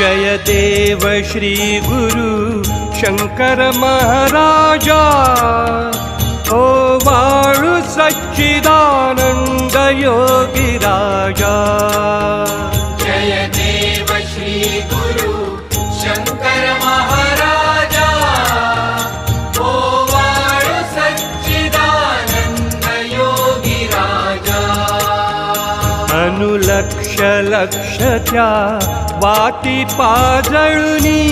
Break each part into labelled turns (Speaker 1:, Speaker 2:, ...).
Speaker 1: जय देव श्री गुरु शंकर महाराजा। ओ वाळू सच्चिदानंद योगी लक्ष त्या वाती पाजळुनी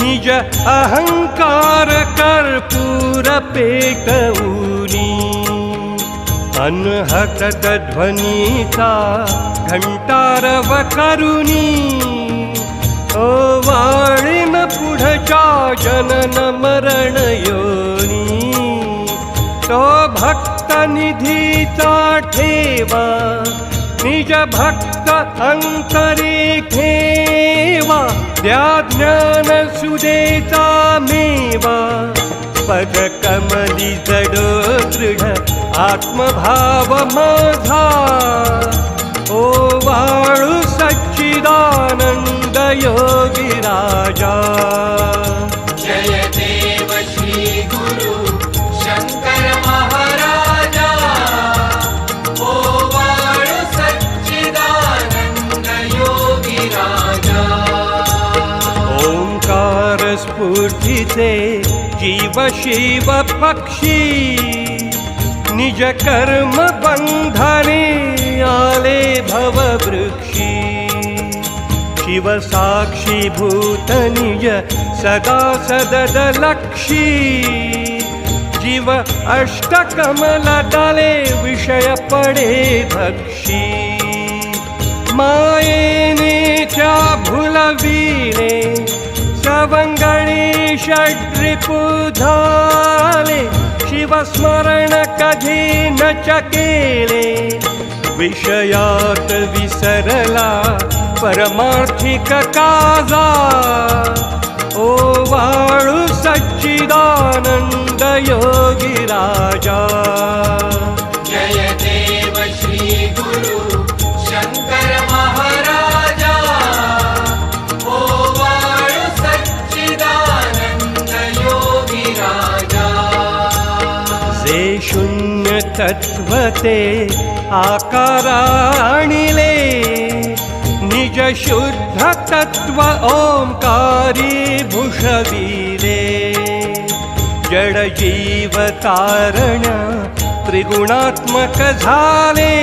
Speaker 1: निज अहंकार कर्पूर पेटवुनी. अनहत ध्वनीचा घंटारव करुनी ओ वाळीन पुढच्या जनन मरण योनी तो भक्त निधीचा ठेवा निजभक्त द्याज्ञानसुदेतामेव पदकमलि जडो दृढ आत्मभावमाधा ओ वाणु सच्चिदानन्दयोगिराजा जीव शिव पक्षी निज कर्म पन्धरे आले भव वृक्षी। शिवसाक्षी भूतनिय सदा सददलक्षी जीव अष्टकमलदले विषय पडे भक्षी। माये च भुलवी षड्रिपू झाले शिवस्मरण कधी न चकेले विषयात विसरला परमार्थिक काजा. ओ वाळू सच्चिदानंद योगी राजा
Speaker 2: जय देव श्री गुरु
Speaker 1: शून्य तत्वते आकाराणिले निज शुद्ध तत्व ओंकारी भूषविले। जड जीव तारण त्रिगुणात्मक झाले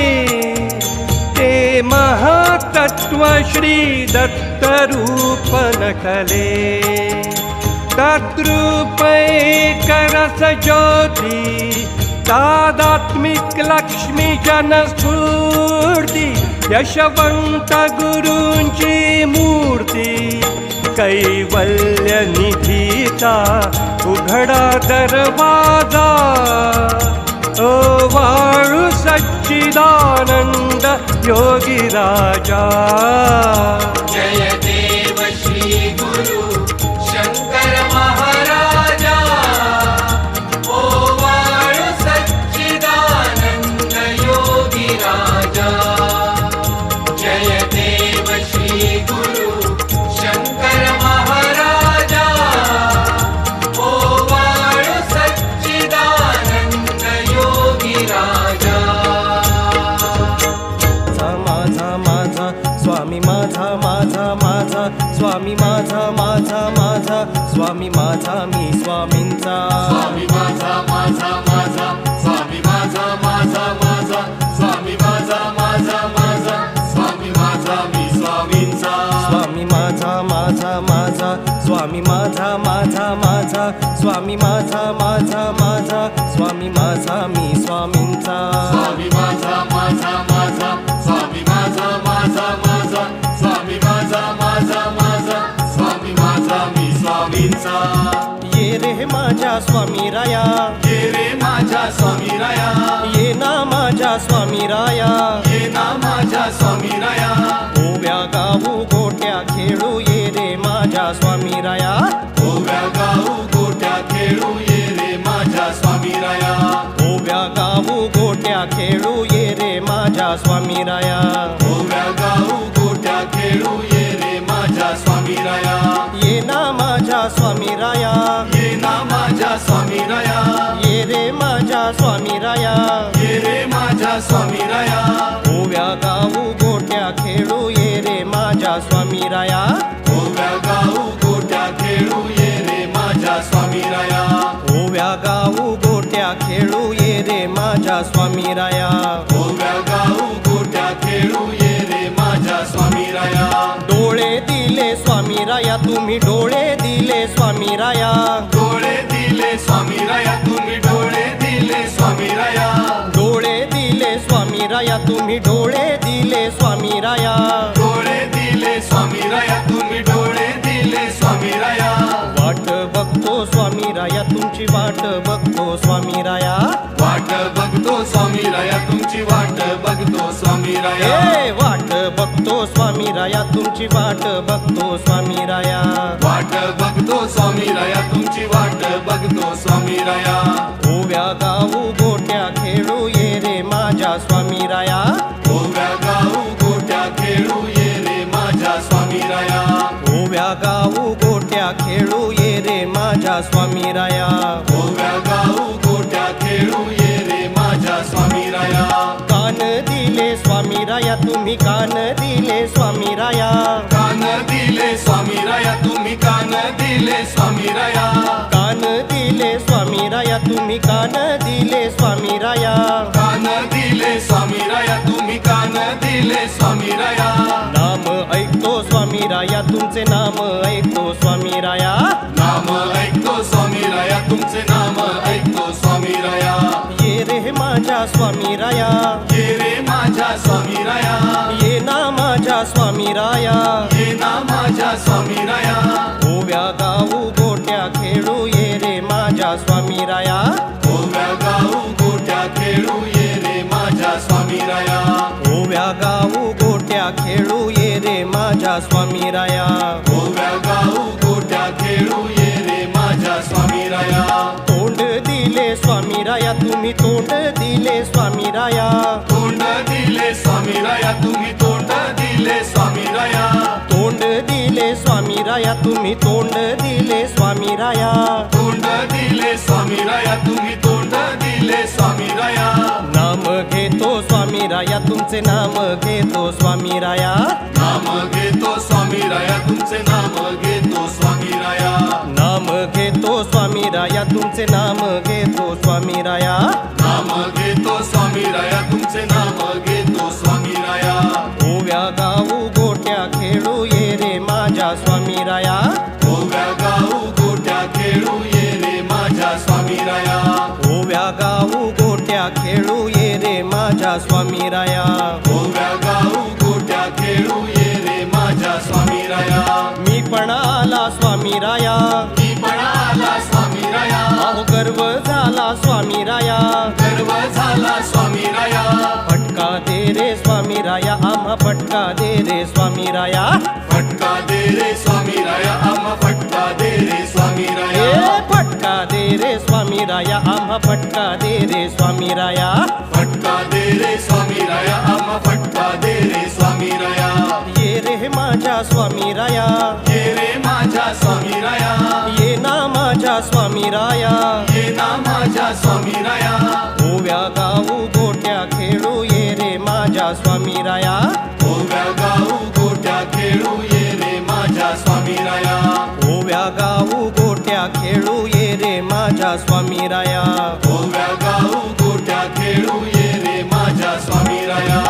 Speaker 1: ते महातत्व श्री दत्तरूप रूप नखले तद्रूपे करस ज्योती तादात्मिक लक्ष्मी जनस्फूर्ती यशवंत गुरूंची मूर्ती कैवल्य निधीचा उघडा दरवाजा ओ वाळू सच्चिदानंद योगी
Speaker 3: स्वामींचा.
Speaker 4: स्वामी माझा माझा माझा. स्वामी माझा माझा माझा. स्वामी माझा माझा माझा. स्वामी माझा मी स्वामींचा.
Speaker 3: स्वामी माझा माझा माझा. स्वामी माझा माझा माझा. स्वामी माझा माझा माझा. स्वामी माझा मी स्वामींचा.
Speaker 4: स्वामी स्वामी
Speaker 3: राया.
Speaker 4: ये रे माझ्या स्वामी राया.
Speaker 3: ये ना माझ्या स्वामी राया.
Speaker 4: ये ना माझ्या स्वामी राया.
Speaker 3: ओव्या गाऊ गोट्या खेळू ये रे माझ्या स्वामी राया.
Speaker 4: ओव्या गाऊ राया
Speaker 3: तुम्ही डोळे दिले स्वामी राया.
Speaker 4: डोळे दिले स्वामी राया तुम्ही डोळे दिले स्वामी राया.
Speaker 3: डोळे दिले स्वामी राया तुम्ही डोळे दिले स्वामी राया.
Speaker 4: डोळे दिले स्वामी राया तुम्ही डोळे दिले स्वामी राया.
Speaker 3: वाट बघतो स्वामी राया तुमची वाट बघतो स्वामी राया.
Speaker 4: वाट बघतो स्वामी राया तुमची वाट बघतो स्वामी राया.
Speaker 3: स्वामी राया तुमची वाट बघतो स्वामी राया.
Speaker 4: वाट बघतो स्वामी राया तुमची वाट बघतो स्वामी राया.
Speaker 3: ओव्या गाऊ गोट्या खेळू ये रे माझ्या स्वामी राया.
Speaker 4: ओव्या गाऊ गोट्या खेळू ये रे माझ्या स्वामी राया.
Speaker 3: ओव्या गाऊ गोट्या खेळू ये रे माझ्या स्वामी राया. कान दिले स्वामी राया तुम्ही कान दिले स्वामी राया.
Speaker 4: कान दिले स्वामी राया तुम्ही कान दिले स्वामी राया.
Speaker 3: कान दिले स्वामी राया तुम्ही कान दिले स्वामी राया.
Speaker 4: कान दिले स्वामी राया तुम्ही कान दिले स्वामी राया.
Speaker 3: नाम ऐकतो स्वामी राया तुमचे नाम ऐकतो स्वामी राया.
Speaker 4: नाम ऐकतो स्वामी राया तुमचे नाम ऐकतो स्वामी राया.
Speaker 3: ये रे माझ्या स्वामी राया.
Speaker 4: स्वामी राया
Speaker 3: ये ना माझ्या स्वामी राया
Speaker 4: ये ना माझ्या स्वामी राया
Speaker 3: ओव्या गाऊ गोट्या खेळू ये रे माझ्या स्वामी राया
Speaker 4: ओव्या गाऊ गोट्या खेळू ये रे माझ्या स्वामी राया
Speaker 3: ओव्या गाऊ गोट्या खेळू ये रे माझ्या स्वामी राया
Speaker 4: ओव्या गाऊ गोट्या खेळू ये रे माझ्या स्वामी राया
Speaker 3: तोंड दिले स्वामी राया तुम्ही तोंड दिले स्वामी राया
Speaker 4: तोंड स्वामी राया तुम्ही तोंड दिले स्वामी राया
Speaker 3: तोंड दिले स्वामी राया तुम्ही तोंड दिले स्वामी राया
Speaker 4: तोंड दिले स्वामी राया तुम्ही तोंड दिले स्वामी राया
Speaker 3: नाम घेतो स्वामी राया तुमचे नाम घेतो स्वामी राया
Speaker 4: नाम घेतो स्वामी राया तुमचे नाम घेतो स्वामी राया
Speaker 3: नाम घेतो स्वामी राया तुमचे नाम घेतो स्वामी राया
Speaker 4: नाम घेतो स्वामी राया तुमचे नाम घेतो स्वामी राया
Speaker 3: ओव्या गाऊ गोट्या खेळू ये रे माझ्या स्वामी राया
Speaker 4: ओव्या गाऊ गोट्या खेळू ये रे माझ्या स्वामी राया
Speaker 3: ओव्या गाऊ गोट्या खेळू ये रे माझ्या स्वामी राया
Speaker 4: ओव्या गाऊ गोट्या खेळू ये रे माझ्या स्वामी राया
Speaker 3: मी पण आला स्वामी राया
Speaker 4: मी पण आला स्वामी राया
Speaker 3: अहो गर्व झाला स्वामी राया
Speaker 4: गर्व झाला स्वामी
Speaker 3: स्वामी राया आम्हा फटका दे रे स्वामी राया.
Speaker 4: फटका दे रे स्वामी राया आम्हा फटका दे रे स्वामी राया.
Speaker 3: फटका दे रे स्वामी राया आम्हा फटका दे रे स्वामी राया.
Speaker 4: फटका दे रे स्वामी राया आम्हा फटका दे रे स्वामी राया.
Speaker 3: ये रे माझ्या स्वामी राया.
Speaker 4: ये रे माझ्या स्वामी राया.
Speaker 3: ये ना माझ्या स्वामी राया.
Speaker 4: ये ना माझ्या
Speaker 3: माझ्या स्वामी राया
Speaker 4: ओव्या गाऊ गोट्या खेळू ये रे माझ्या स्वामी राया
Speaker 3: ओव्या गाऊ गोट्या खेळू ये रे माझ्या स्वामी राया
Speaker 4: ओव्या गाऊ गोट्या खेळू ये रे माझ्या स्वामी राया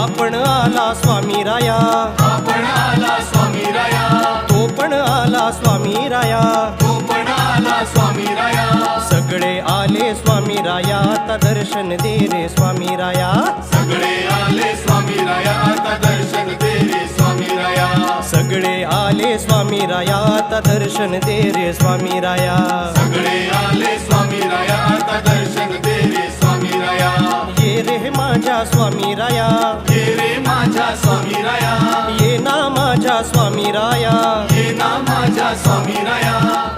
Speaker 3: आपण आला स्वामी राया
Speaker 4: आपण आला स्वामी राया
Speaker 3: तो पण आला स्वामी राया
Speaker 4: तो पण आला स्वामी राया
Speaker 3: सगळे आले स्वामी राया आता दर्शन दे रे स्वामी राया
Speaker 4: सगळे आले स्वामी राया आता दर्शन दे रे स्वामी राया.
Speaker 3: सगळे आले स्वामी राया आता दर्शन दे रे स्वामी राया. ये रे माझ्या स्वामी राया.
Speaker 4: ये रे माझ्या स्वामी राया.
Speaker 3: ये ना माझ्या स्वामी राया.
Speaker 4: ये ना माझ्या स्वामी राया.